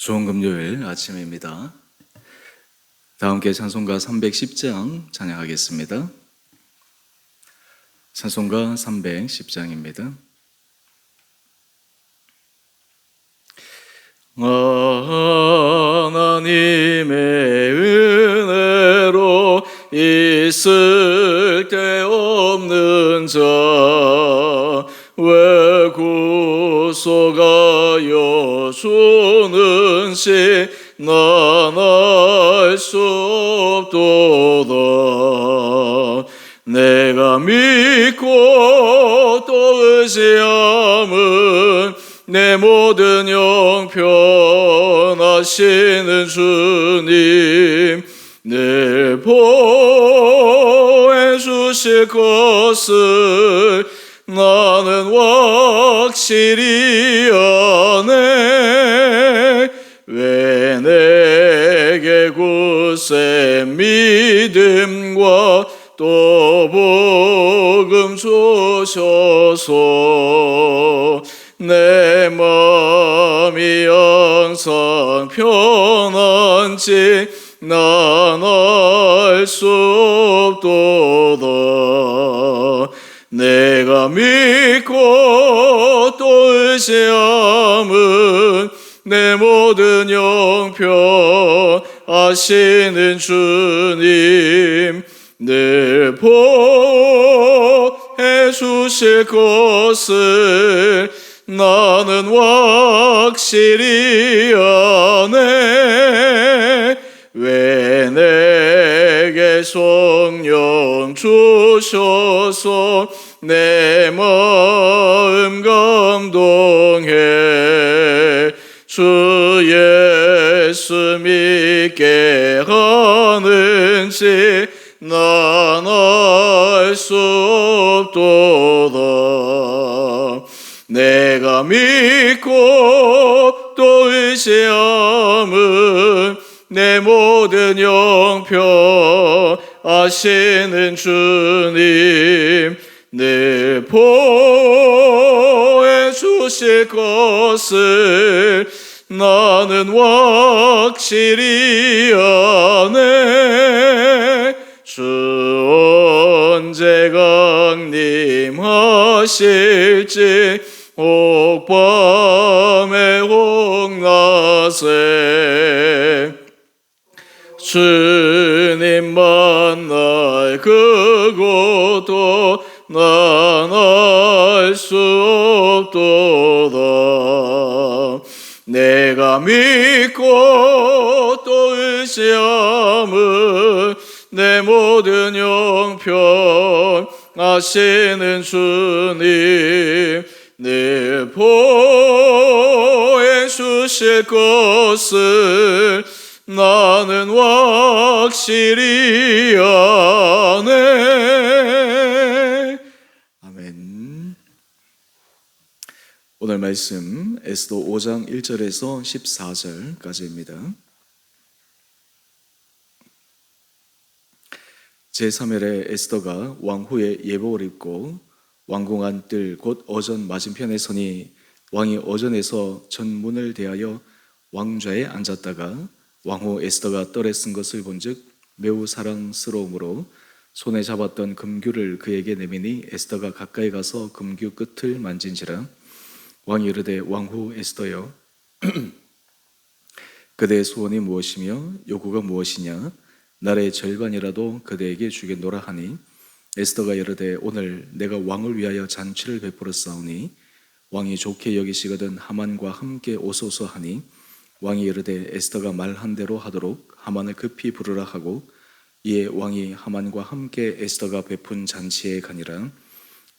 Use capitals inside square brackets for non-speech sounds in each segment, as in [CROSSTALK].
좋은 금요일 아침입니다. 다 함께 찬송가 310장 찬양하겠습니다. 찬송가 310장입니다. 하나님의 은혜로 있을 데 없는 자왜 구속하여 주는 시난알수 없도다. 내가 믿고 또 의지함은 내 모든 영편하시는 주님. 늘 보해 주실 것을 나는 확실히 아네 굳세 믿음과 또 복음 주셔서 내 마음이 항상 편한지 난 알 수 없도다. 내가 믿고 또 의지함은 내 모든 영편 아시는 주님 늘 보해 주실 것을 나는 확실히 아네. 왜 내게 성령 주셔서 내 마음 감동해 주 예수 믿게 하는지 난 알 수 없도다. 내가 믿고 또 의지함은 내 모든 영편 아시는 주님 늘 보해 주실 것을 나는 확실히 아네. 주 언제 강림하실지 옥밤의 홍낮에. 주님 만날 그곳도 난 알 수 없도다 내가 믿고 또 의지함은 내 모든 영편 아시는 주님 늘 보해 주실 것을 나는 확실히 아네 아멘 오늘 말씀 에스더 5장 1절에서 14절까지입니다. 제3일에 에스더가 왕후의 예복을 입고 왕궁안 뜰 곧 어전 맞은편에 서니 왕이 어전에서 전문을 대하여 왕좌에 앉았다가 왕후 에스더가 떨에 쓴 것을 본즉 매우 사랑스러움으로 손에 잡았던 금규를 그에게 내미니 에스더가 가까이 가서 금규 끝을 만진지라 왕이 이르되 왕후 에스더여 [CLEARS THROAT] 그대의 소원이 무엇이며 요구가 무엇이냐? 나라의 절반이라도 그대에게 주겠노라 하니 에스더가 이르되 오늘 내가 왕을 위하여 잔치를 베풀어 싸우니 왕이 좋게 여기시거든 하만과 함께 오소서 하니 왕이 이르되 에스더가 말한 대로 하도록 하만을 급히 부르라 하고 이에 왕이 하만과 함께 에스더가 베푼 잔치에 가니라.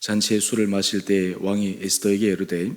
잔치의 술을 마실 때 왕이 에스더에게 이르되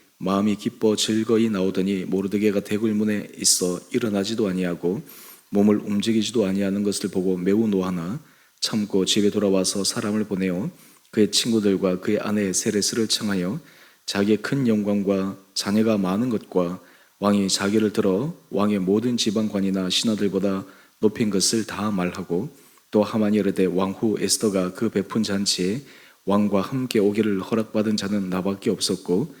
마음이 기뻐 즐거이 나오더니 모르드게가 대굴문에 있어 일어나지도 아니하고 몸을 움직이지도 아니하는 것을 보고 매우 노하나 참고 집에 돌아와서 사람을 보내어 그의 친구들과 그의 아내 세레스를 청하여 자기의 큰 영광과 자녀가 많은 것과 왕이 자기를 들어 왕의 모든 지방관이나 신하들보다 높인 것을 다 말하고 또 하만이 이르되 왕후 에스더가 그 베푼 잔치에 왕과 함께 오기를 허락받은 자는 나밖에 없었고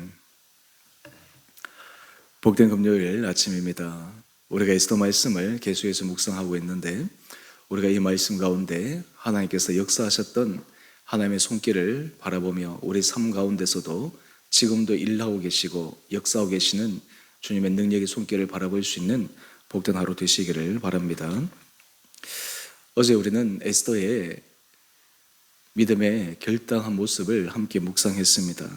복된 금요일 아침입니다. 우리가 에스더 말씀을 계속해서 묵상하고 있는데 우리가 이 말씀 가운데 하나님께서 역사하셨던 하나님의 손길을 바라보며 우리 삶 가운데서도 지금도 일하고 계시고 역사하고 계시는 주님의 능력의 손길을 바라볼 수 있는 복된 하루 되시기를 바랍니다. 어제 우리는 에스더의 믿음의 결단한 모습을 함께 묵상했습니다.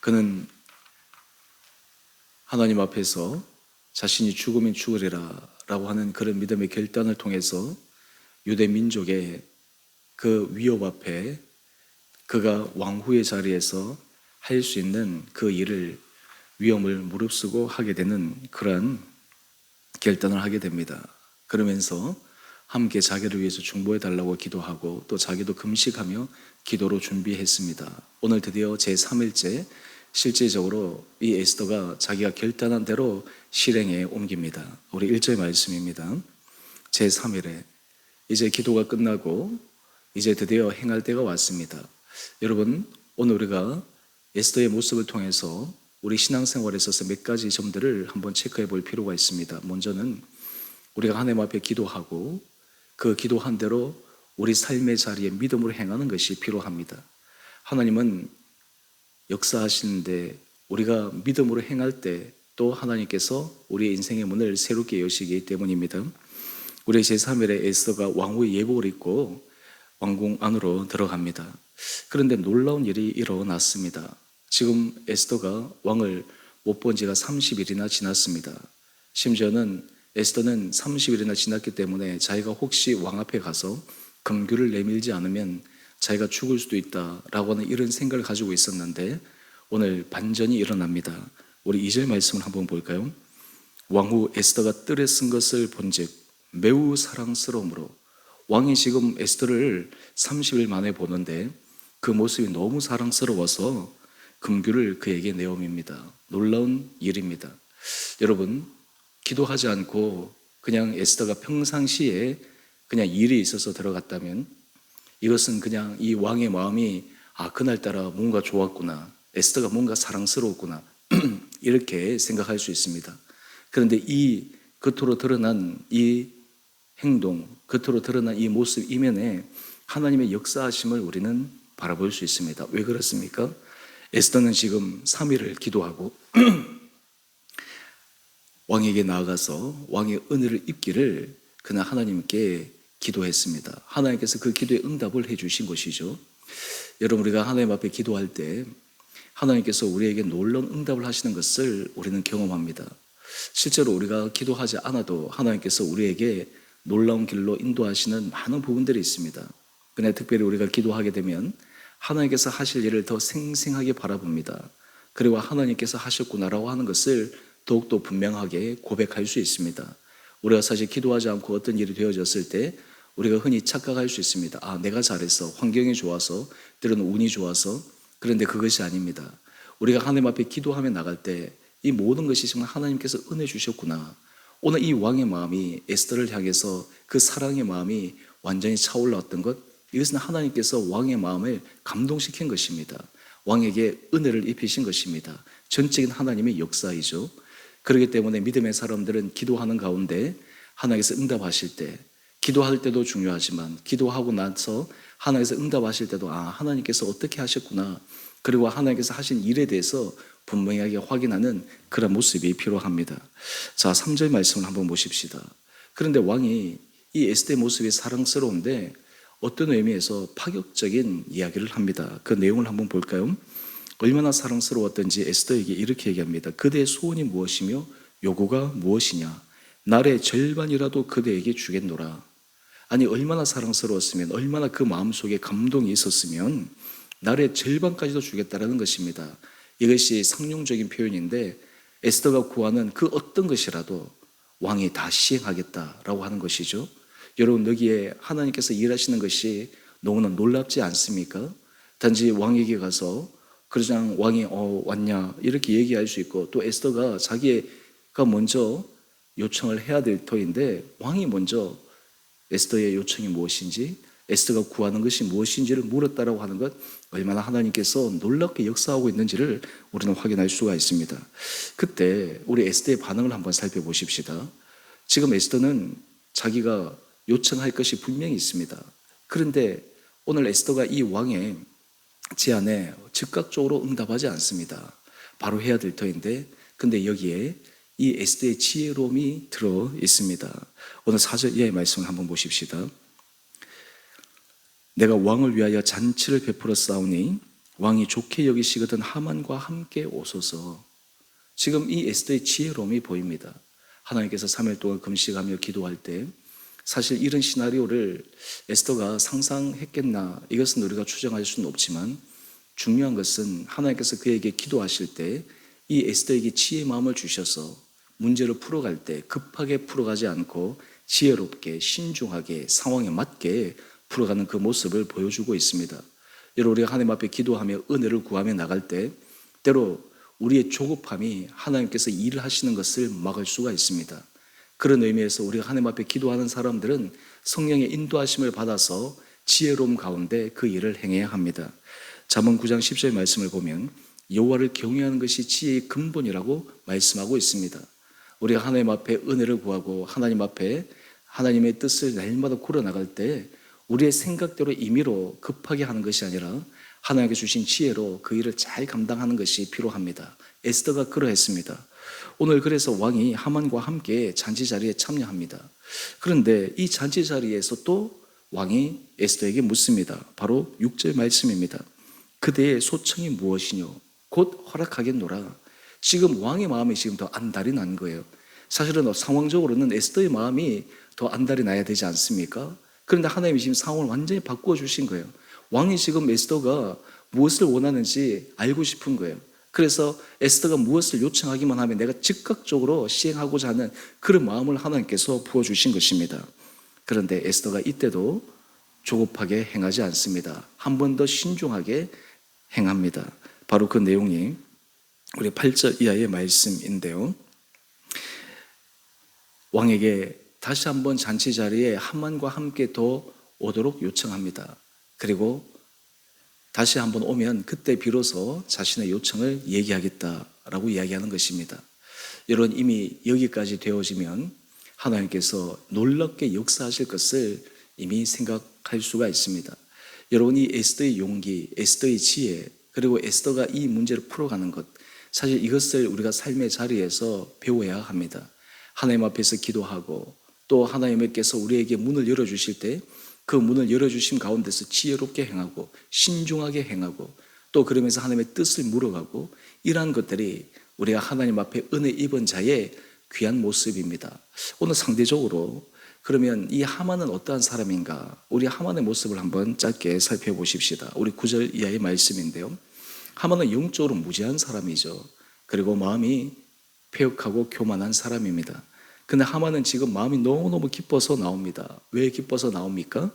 그는 하나님 앞에서 자신이 죽으면 죽으리라 라고 하는 그런 믿음의 결단을 통해서 유대 민족의 그 위협 앞에 그가 왕후의 자리에서 할 수 있는 그 일을 위험을 무릅쓰고 하게 되는 그러한 결단을 하게 됩니다. 그러면서 함께 자기를 위해서 중보해 달라고 기도하고 또 자기도 금식하며 기도로 준비했습니다. 오늘 드디어 제 3일째 실제적으로 이 에스더가 자기가 결단한 대로 실행에 옮깁니다. 우리 1절 말씀입니다. 제 3일에 이제 기도가 끝나고 이제 드디어 행할 때가 왔습니다. 여러분 오늘 우리가 에스더의 모습을 통해서 우리 신앙생활에 있어서 몇 가지 점들을 한번 체크해 볼 필요가 있습니다. 먼저는 우리가 하나님 앞에 기도하고 그 기도한 대로 우리 삶의 자리에 믿음으로 행하는 것이 필요합니다. 하나님은 역사하시는데 우리가 믿음으로 행할 때 또 하나님께서 우리의 인생의 문을 새롭게 여시기 때문입니다. 우리 제3일에 에스더가 왕후의 예복을 입고 왕궁 안으로 들어갑니다. 그런데 놀라운 일이 일어났습니다. 지금 에스더가 왕을 못 본 지가 30일이나 지났습니다. 심지어는 에스더는 30일이나 지났기 때문에 자기가 혹시 왕 앞에 가서 금규를 내밀지 않으면 자기가 죽을 수도 있다라고 하는 이런 생각을 가지고 있었는데 오늘 반전이 일어납니다. 우리 2절 말씀을 한번 볼까요? 왕후 에스더가 뜰에 쓴 것을 본즉 매우 사랑스러움으로 왕이 지금 에스더를 30일 만에 보는데 그 모습이 너무 사랑스러워서 금규를 그에게 내옵니다. 놀라운 일입니다. 여러분 기도하지 않고 그냥 에스더가 평상시에 그냥 일이 있어서 들어갔다면 이것은 그냥 이 왕의 마음이 아 그날따라 뭔가 좋았구나 에스더가 뭔가 사랑스러웠구나 [CLEARS THROAT] 이렇게 생각할 수 있습니다. 그런데 이 겉으로 드러난 이 행동, 겉으로 드러난 이 모습 이면에 하나님의 역사하심을 우리는 바라볼 수 있습니다. 왜 그렇습니까? 에스더는 지금 3일을 기도하고 [CLEARS THROAT] 왕에게 나아가서 왕의 은혜를 입기를 그날 하나님께 기도했습니다. 하나님께서 그 기도에 응답을 해 주신 것이죠. 여러분 우리가 하나님 앞에 기도할 때 하나님께서 우리에게 놀라운 응답을 하시는 것을 우리는 경험합니다. 실제로 우리가 기도하지 않아도 하나님께서 우리에게 놀라운 길로 인도하시는 많은 부분들이 있습니다. 그런데 특별히 우리가 기도하게 되면 하나님께서 하실 일을 더 생생하게 바라봅니다. 그리고 하나님께서 하셨구나라고 하는 것을 더욱더 분명하게 고백할 수 있습니다. 우리가 사실 기도하지 않고 어떤 일이 되어졌을 때 우리가 흔히 착각할 수 있습니다. 아, 내가 잘했어. 환경이 좋아서, 때로는 운이 좋아서. 그런데 그것이 아닙니다. 우리가 하나님 앞에 기도하며 나갈 때 이 모든 것이 정말 하나님께서 은혜 주셨구나. 오늘 이 왕의 마음이 에스더를 향해서 그 사랑의 마음이 완전히 차올랐던 것, 이것은 하나님께서 왕의 마음을 감동시킨 것입니다. 왕에게 은혜를 입히신 것입니다. 전적인 하나님의 역사이죠. 그렇기 때문에 믿음의 사람들은 기도하는 가운데 하나님께서 응답하실 때, 기도할 때도 중요하지만 기도하고 나서 하나님께서 응답하실 때도 아 하나님께서 어떻게 하셨구나 그리고 하나님께서 하신 일에 대해서 분명하게 확인하는 그런 모습이 필요합니다. 자, 3절 말씀을 한번 보십시다. 그런데 왕이 이 에스더의 모습이 사랑스러운데 어떤 의미에서 파격적인 이야기를 합니다. 그 내용을 한번 볼까요? 얼마나 사랑스러웠던지 에스더에게 이렇게 얘기합니다. 그대의 소원이 무엇이며 요구가 무엇이냐? 날의 절반이라도 그대에게 주겠노라. 아니 얼마나 사랑스러웠으면 얼마나 그 마음속에 감동이 있었으면 날의 절반까지도 주겠다라는 것입니다. 이것이 상용적인 표현인데 에스더가 구하는 그 어떤 것이라도 왕이 다 시행하겠다라고 하는 것이죠. 여러분 여기에 하나님께서 일하시는 것이 너무나 놀랍지 않습니까? 단지 왕에게 가서 그러장 왕이 어 왔냐 이렇게 얘기할 수 있고 또 에스더가 자기가 먼저 요청을 해야 될 터인데 왕이 먼저 에스더의 요청이 무엇인지 에스더가 구하는 것이 무엇인지를 물었다라고 하는 것 얼마나 하나님께서 놀랍게 역사하고 있는지를 우리는 확인할 수가 있습니다. 그때 우리 에스더의 반응을 한번 살펴보십시다. 지금 에스더는 자기가 요청할 것이 분명히 있습니다. 그런데 오늘 에스더가 이 왕의 제안에 즉각적으로 응답하지 않습니다. 바로 해야 될 터인데 근데 여기에 이 에스더의 지혜로움이 들어 있습니다. 오늘 4절 이하의 말씀을 한번 보십시다. 내가 왕을 위하여 잔치를 베풀어 싸우니 왕이 좋게 여기시거든 하만과 함께 오소서. 지금 이 에스더의 지혜로움이 보입니다. 하나님께서 3일 동안 금식하며 기도할 때 사실 이런 시나리오를 에스더가 상상했겠나 이것은 우리가 추정할 수는 없지만 중요한 것은 하나님께서 그에게 기도하실 때 이 에스더에게 지혜의 마음을 주셔서 문제를 풀어갈 때 급하게 풀어가지 않고 지혜롭게 신중하게 상황에 맞게 풀어가는 그 모습을 보여주고 있습니다. 여러분 우리가 하나님 앞에 기도하며 은혜를 구하며 나갈 때 때로 우리의 조급함이 하나님께서 일을 하시는 것을 막을 수가 있습니다. 그런 의미에서 우리가 하나님 앞에 기도하는 사람들은 성령의 인도하심을 받아서 지혜로움 가운데 그 일을 행해야 합니다. 잠언 9장 10절 말씀을 보면 여호와를 경외하는 것이 지혜의 근본이라고 말씀하고 있습니다. 우리가 하나님 앞에 은혜를 구하고 하나님 앞에 하나님의 뜻을 날마다 고려 나갈 때 우리의 생각대로 임의로 급하게 하는 것이 아니라 하나님께 주신 지혜로 그 일을 잘 감당하는 것이 필요합니다. 에스더가 그러했습니다. 오늘 그래서 왕이 하만과 함께 잔치 자리에 참여합니다. 그런데 이 잔치 자리에서 또 왕이 에스더에게 묻습니다. 바로 6절 말씀입니다. 그대의 소청이 무엇이뇨? 곧 허락하겠노라. 지금 왕의 마음이 지금 더 안달이 난 거예요. 사실은 상황적으로는 에스더의 마음이 더 안달이 나야 되지 않습니까? 그런데 하나님이 지금 상황을 완전히 바꾸어 주신 거예요. 왕이 지금 에스더가 무엇을 원하는지 알고 싶은 거예요. 그래서 에스더가 무엇을 요청하기만 하면 내가 즉각적으로 시행하고자 하는 그런 마음을 하나님께서 부어 주신 것입니다. 그런데 에스더가 이때도 조급하게 행하지 않습니다. 한 번 더 신중하게 행합니다. 바로 그 내용이 우리 8절 이하의 말씀인데요. 왕에게 다시 한번 잔치 자리에 하만과 함께 더 오도록 요청합니다. 그리고 다시 한번 오면 그때 비로소 자신의 요청을 얘기하겠다라고 이야기하는 것입니다. 여러분 이미 여기까지 되어지면 하나님께서 놀랍게 역사하실 것을 이미 생각할 수가 있습니다. 여러분 이 에스더의 용기, 에스더의 지혜, 그리고 에스더가 이 문제를 풀어가는 것, 사실 이것을 우리가 삶의 자리에서 배워야 합니다. 하나님 앞에서 기도하고 또 하나님께서 우리에게 문을 열어주실 때 그 문을 열어주심 가운데서 지혜롭게 행하고 신중하게 행하고 또 그러면서 하나님의 뜻을 물어가고 이러한 것들이 우리가 하나님 앞에 은혜 입은 자의 귀한 모습입니다. 오늘 상대적으로 그러면 이 하만은 어떠한 사람인가? 우리 하만의 모습을 한번 짧게 살펴보십시다. 우리 9절 이하의 말씀인데요. 하만은 영적으로 무지한 사람이죠. 그리고 마음이 폐역하고 교만한 사람입니다. 근데 하만은 지금 마음이 너무너무 기뻐서 나옵니다. 왜 기뻐서 나옵니까?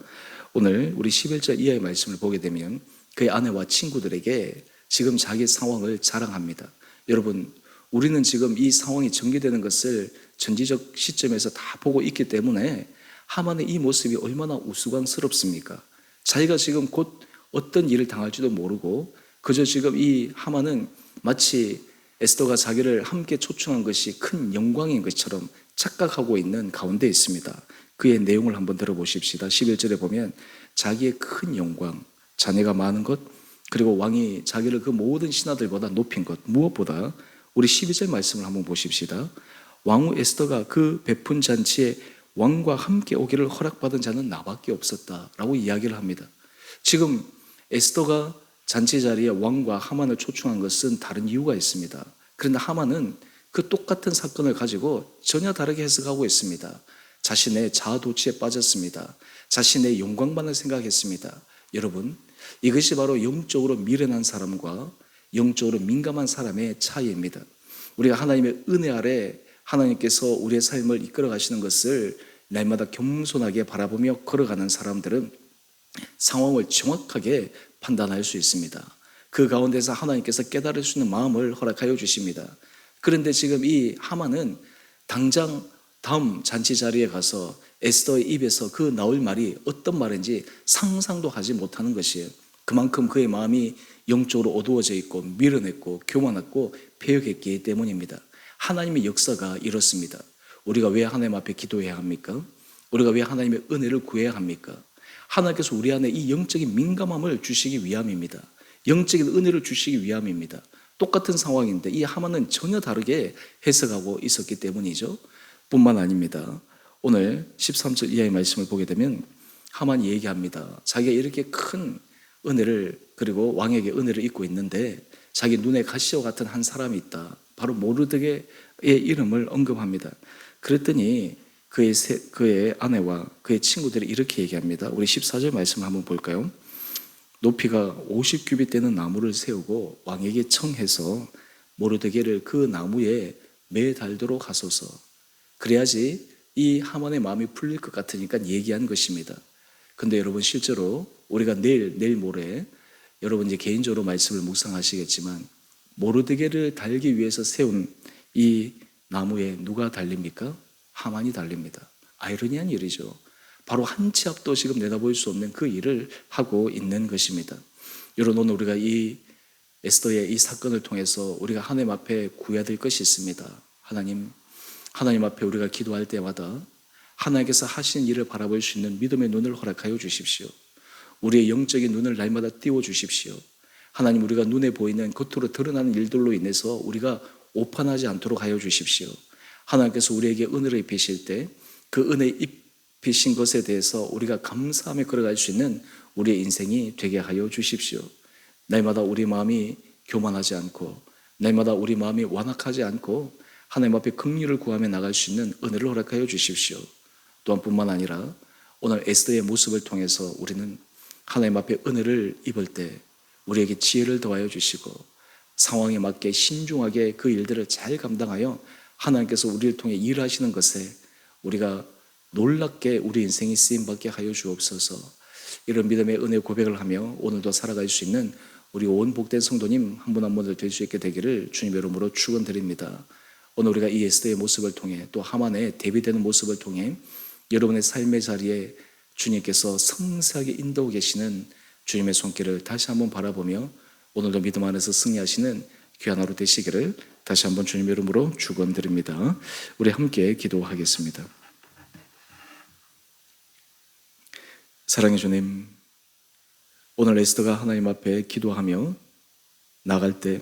오늘 우리 11절 이하의 말씀을 보게 되면 그의 아내와 친구들에게 지금 자기 상황을 자랑합니다. 여러분, 우리는 지금 이 상황이 전개되는 것을 전지적 시점에서 다 보고 있기 때문에 하만의 이 모습이 얼마나 우스꽝스럽습니까? 자기가 지금 곧 어떤 일을 당할지도 모르고 그저 지금 이 하만은 마치 에스더가 자기를 함께 초청한 것이 큰 영광인 것처럼 착각하고 있는 가운데 있습니다. 그의 내용을 한번 들어보십시다. 11절에 보면 자기의 큰 영광, 자네가 많은 것, 그리고 왕이 자기를 그 모든 신하들보다 높인 것 무엇보다 우리 12절 말씀을 한번 보십시다. 왕후 에스더가 그 베푼 잔치에 왕과 함께 오기를 허락받은 자는 나밖에 없었다라고 이야기를 합니다. 지금 에스더가 잔치 자리에 왕과 하만을 초청한 것은 다른 이유가 있습니다. 그런데 하만은 그 똑같은 사건을 가지고 전혀 다르게 해석하고 있습니다. 자신의 자아도취에 빠졌습니다. 자신의 영광만을 생각했습니다. 여러분, 이것이 바로 영적으로 미련한 사람과 영적으로 민감한 사람의 차이입니다. 우리가 하나님의 은혜 아래 하나님께서 우리의 삶을 이끌어 가시는 것을 날마다 겸손하게 바라보며 걸어가는 사람들은 상황을 정확하게 판단할 수 있습니다. 그 가운데서 하나님께서 깨달을 수 있는 마음을 허락하여 주십니다. 그런데 지금 이 하만은 당장 다음 잔치 자리에 가서 에스더의 입에서 그 나올 말이 어떤 말인지 상상도 하지 못하는 것이에요. 그만큼 그의 마음이 영적으로 어두워져 있고 미련했고 교만했고 폐역했기 때문입니다. 하나님의 역사가 이렇습니다. 우리가 왜 하나님 앞에 기도해야 합니까? 우리가 왜 하나님의 은혜를 구해야 합니까? 하나님께서 우리 안에 이 영적인 민감함을 주시기 위함입니다. 영적인 은혜를 주시기 위함입니다. 똑같은 상황인데 이 하만은 전혀 다르게 해석하고 있었기 때문이죠. 뿐만 아닙니다. 오늘 13절 이하의 말씀을 보게 되면 하만이 얘기합니다. 자기가 이렇게 큰 은혜를 그리고 왕에게 은혜를 입고 있는데 자기 눈에 가시와 같은 한 사람이 있다. 바로 모르드게의 이름을 언급합니다. 그랬더니 그의, 세, 그의 아내와 그의 친구들이 이렇게 얘기합니다. 우리 14절 말씀 한번 볼까요? 높이가 50규빗 되는 나무를 세우고 왕에게 청해서 모르드게를 그 나무에 매달도록 하소서. 그래야지 이 하만의 마음이 풀릴 것 같으니까 얘기한 것입니다. 근데 여러분 실제로 우리가 내일 내일 모레 여러분 이제 개인적으로 말씀을 묵상하시겠지만 모르드게를 달기 위해서 세운 이 나무에 누가 달립니까? 하만이 달립니다. 아이러니한 일이죠. 바로 한 치 앞도 지금 내다볼 수 없는 그 일을 하고 있는 것입니다. 여러분 오늘 우리가 이 에스더의 이 사건을 통해서 우리가 하나님 앞에 구해야 될 것이 있습니다. 하나님, 하나님 앞에 우리가 기도할 때마다 하나님께서 하신 일을 바라볼 수 있는 믿음의 눈을 허락하여 주십시오. 우리의 영적인 눈을 날마다 띄워 주십시오. 하나님 우리가 눈에 보이는 겉으로 드러나는 일들로 인해서 우리가 오판하지 않도록 하여 주십시오. 하나님께서 우리에게 은혜를 입히실 때 그 은혜 입히신 것에 대해서 우리가 감사함에 걸어갈 수 있는 우리의 인생이 되게 하여 주십시오. 날마다 우리 마음이 교만하지 않고 날마다 우리 마음이 완악하지 않고 하나님 앞에 긍휼을 구하며 나갈 수 있는 은혜를 허락하여 주십시오. 또한 뿐만 아니라 오늘 에스더의 모습을 통해서 우리는 하나님 앞에 은혜를 입을 때 우리에게 지혜를 더하여 주시고 상황에 맞게 신중하게 그 일들을 잘 감당하여 하나님께서 우리를 통해 일하시는 것에 우리가 놀랍게 우리 인생이 쓰임 받게 하여 주옵소서. 이런 믿음의 은혜 고백을 하며 오늘도 살아갈 수 있는 우리 온 복된 성도님 한 분 한 분들 될수 있게 되기를 주님의 이름으로 축원드립니다. 오늘 우리가 이 에스더의 모습을 통해 또 하만의 대비되는 모습을 통해 여러분의 삶의 자리에 주님께서 성사하게 인도하고 계시는 주님의 손길을 다시 한번 바라보며 오늘도 믿음 안에서 승리하시는 귀한 하루 되시기를 다시 한번 주님의 이름으로 축원드립니다. 우리 함께 기도하겠습니다. 사랑의 주님, 오늘 에스더가 하나님 앞에 기도하며 나갈 때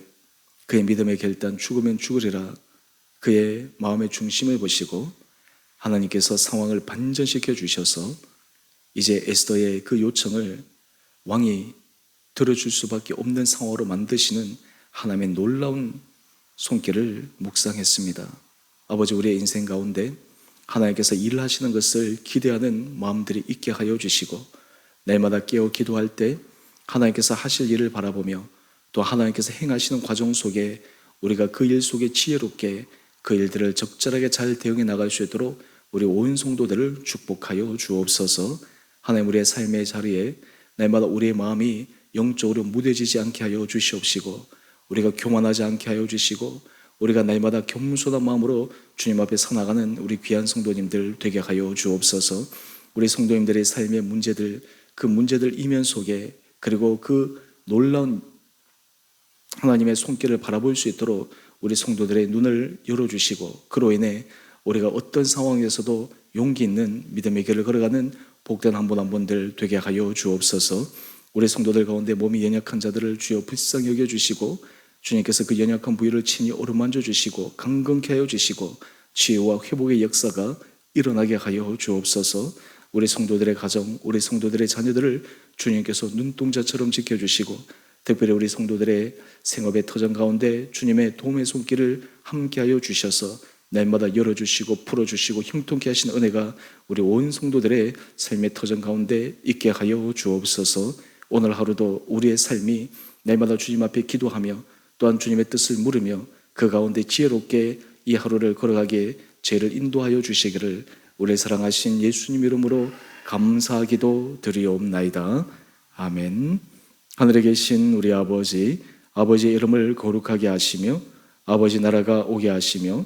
그의 믿음의 결단 죽으면 죽으리라 그의 마음의 중심을 보시고 하나님께서 상황을 반전시켜 주셔서 이제 에스더의 그 요청을 왕이 들어줄 수밖에 없는 상황으로 만드시는 하나님의 놀라운 손길을 묵상했습니다. 아버지 우리의 인생 가운데 하나님께서 일하시는 것을 기대하는 마음들이 있게 하여 주시고 날마다 깨어 기도할 때 하나님께서 하실 일을 바라보며 또 하나님께서 행하시는 과정 속에 우리가 그 일 속에 지혜롭게 그 일들을 적절하게 잘 대응해 나갈 수 있도록 우리 온 성도들을 축복하여 주옵소서. 하나님 우리의 삶의 자리에 날마다 우리의 마음이 영적으로 무뎌지지 않게 하여 주시옵시고 우리가 교만하지 않게 하여 주시고 우리가 날마다 겸손한 마음으로 주님 앞에 서나가는 우리 귀한 성도님들 되게 하여 주옵소서. 우리 성도님들의 삶의 문제들 그 문제들 이면 속에 그리고 그 놀라운 하나님의 손길을 바라볼 수 있도록 우리 성도들의 눈을 열어주시고 그로 인해 우리가 어떤 상황에서도 용기 있는 믿음의 길을 걸어가는 복된 한 분 한 분들 되게 하여 주옵소서 우리 성도들 가운데 몸이 연약한 자들을 주여 불쌍히 여겨 주시고 주님께서 그 연약한 부위를 친히 어루만져 주시고 강건케 하여 주시고 치유와 회복의 역사가 일어나게 하여 주옵소서. 우리 성도들의 가정, 우리 성도들의 자녀들을 주님께서 눈동자처럼 지켜 주시고 특별히 우리 성도들의 생업의 터전 가운데 주님의 도움의 손길을 함께하여 주셔서 날마다 열어주시고 풀어주시고 형통케 하신 은혜가 우리 온 성도들의 삶의 터전 가운데 있게 하여 주옵소서 오늘 하루도 우리의 삶이 날마다 주님 앞에 기도하며 또한 주님의 뜻을 물으며 그 가운데 지혜롭게 이 하루를 걸어가기에 죄를 인도하여 주시기를 우리 사랑하신 예수님 이름으로 감사하기도 드리옵나이다. 아멘. 하늘에 계신 우리 아버지, 아버지의 이름을 거룩하게 하시며 아버지 나라가 오게 하시며